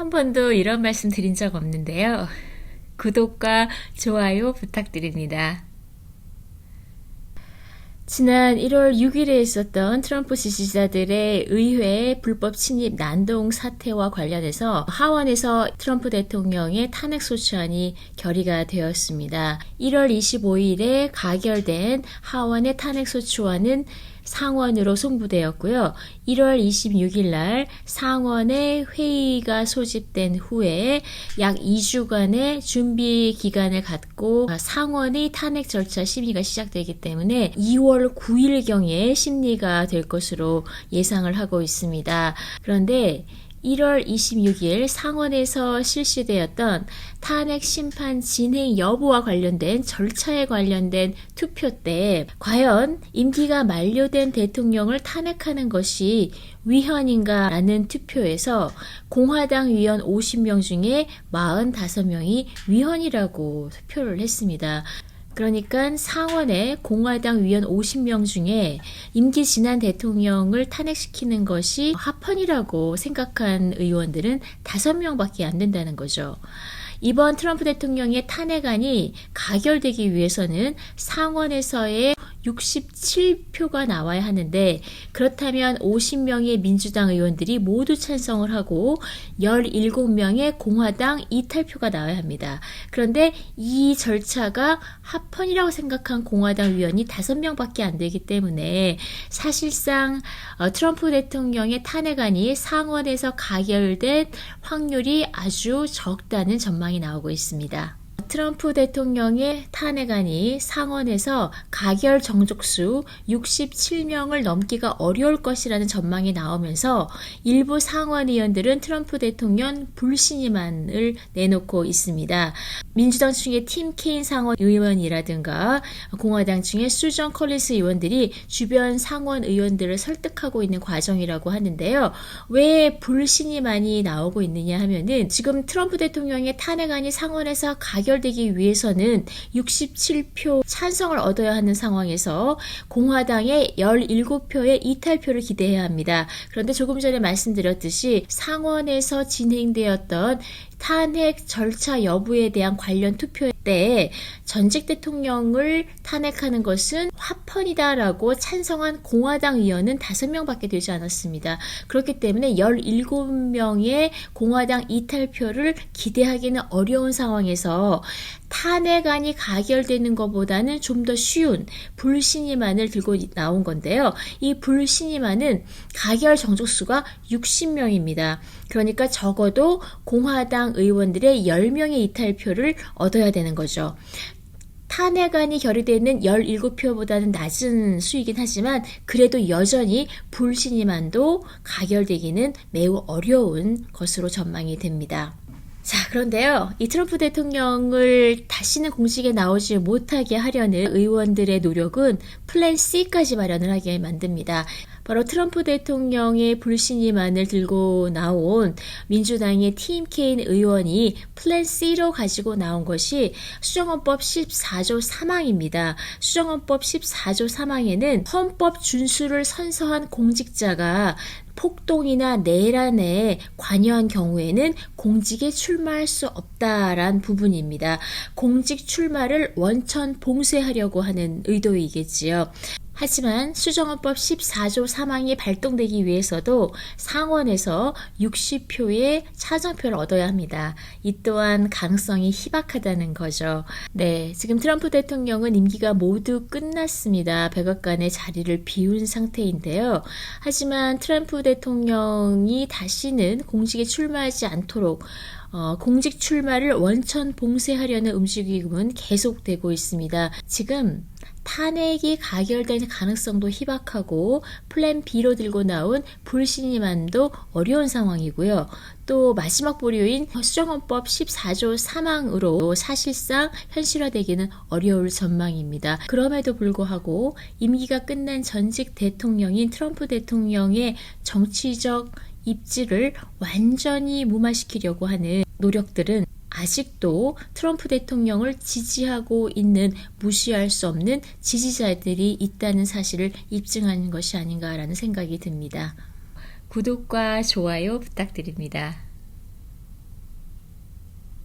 한 번도 이런 말씀 드린 적 없는데요. 구독과 좋아요 부탁드립니다. 지난 1월 6일에 있었던 트럼프 지지자들의 의회 불법 침입 난동 사태와 관련해서 하원에서 트럼프 대통령의 탄핵 소추안이 결의가 되었습니다. 1월 25일에 가결된 하원의 탄핵 소추안은 상원으로 송부되었고요. 1월 26일 날 상원의 회의가 소집된 후에 약 2주간의 준비 기간을 갖고 상원의 탄핵 절차 심의가 시작되기 때문에 2월 9일경에 심리가 될 것으로 예상을 하고 있습니다. 그런데 1월 26일 상원에서 실시되었던 탄핵 심판 진행 여부와 관련된 절차에 관련된 투표 때 과연 임기가 만료된 대통령을 탄핵하는 것이 위헌인가라는 투표에서 공화당 위원 50명 중에 45명이 위헌이라고 투표를 했습니다. 그러니까 상원의 공화당 위원 50명 중에 임기 지난 대통령을 탄핵시키는 것이 합헌이라고 생각한 의원들은 5명밖에 안 된다는 거죠. 이번 트럼프 대통령의 탄핵안이 가결되기 위해서는 상원에서의 67표가 나와야 하는데 그렇다면 50명의 민주당 의원들이 모두 찬성을 하고 17명의 공화당 이탈표가 나와야 합니다. 그런데 이 절차가 합헌이라고 생각한 공화당 의원이 5명밖에 안 되기 때문에 사실상 어, 트럼프 대통령의 탄핵안이 상원에서 가결된 확률이 아주 적다는 전망이 나오고 있습니다. 트럼프 대통령의 탄핵안이 상원에서 가결 정족수 67명을 넘기가 어려울 것이라는 전망이 나오면서 일부 상원 의원들은 트럼프 대통령 불신임안을 내놓고 있습니다. 민주당 중에 팀 케인 상원 의원이라든가 공화당 중에 수전 컬리스 의원들이 주변 상원 의원들을 설득하고 있는 과정이라고 하는데요. 왜 불신임안이 나오고 있느냐 하면은 지금 트럼프 대통령의 탄핵안이 상원에서 가결 해결되기 위해서는 67표 찬성을 얻어야 하는 상황에서 공화당의 17표의 이탈표를 기대해야 합니다. 그런데 조금 전에 말씀드렸듯이 상원에서 진행되었던 탄핵 절차 여부에 대한 관련 투표 때 전직 대통령을 탄핵하는 것은 화펀이다라고 찬성한 공화당 의원은 5명밖에 되지 않았습니다. 그렇기 때문에 17명의 공화당 이탈표를 기대하기는 어려운 상황에서 탄핵안이 가결되는 것보다는 좀 더 쉬운 불신임안을 들고 나온 건데요. 이 불신임안은 가결 정족수가 60명입니다. 그러니까 적어도 공화당 의원들의 10명의 이탈표를 얻어야 되는 거죠. 탄핵안이 결의되는 17표보다는 낮은 수이긴 하지만 그래도 여전히 불신임안도 가결되기는 매우 어려운 것으로 전망이 됩니다. 자, 그런데요. 이 트럼프 대통령을 다시는 공식에 나오지 못하게 하려는 의원들의 노력은 플랜 C까지 마련을 하게 만듭니다. 바로 트럼프 대통령의 불신임안을 들고 나온 민주당의 팀 케인 의원이 플랜 C로 가지고 나온 것이 수정헌법 14조 3항입니다. 수정헌법 14조 3항에는 헌법 준수를 선서한 공직자가 폭동이나 내란에 관여한 경우에는 공직에 출마할 수 없다란 부분입니다. 공직 출마를 원천 봉쇄하려고 하는 의도이겠지요. 하지만 수정헌법 14조 3항이 발동되기 위해서도 상원에서 60표의 차정표를 얻어야 합니다. 이 또한 가능성이 희박하다는 거죠. 네, 지금 트럼프 대통령은 임기가 모두 끝났습니다. 백악관의 자리를 비운 상태인데요. 하지만 트럼프 대통령이 다시는 공직에 출마하지 않도록 어, 공직 출마를 원천 봉쇄하려는 움직임은 계속되고 있습니다. 지금 탄핵이 가결될 가능성도 희박하고 플랜 B로 들고 나온 불신임안도 어려운 상황이고요. 또 마지막 보류인 수정헌법 14조 3항으로 사실상 현실화되기는 어려울 전망입니다. 그럼에도 불구하고 임기가 끝난 전직 대통령인 트럼프 대통령의 정치적 입지를 완전히 무마시키려고 하는 노력들은 아직도 트럼프 대통령을 지지하고 있는 무시할 수 없는 지지자들이 있다는 사실을 입증하는 것이 아닌가라는 생각이 듭니다. 구독과 좋아요 부탁드립니다.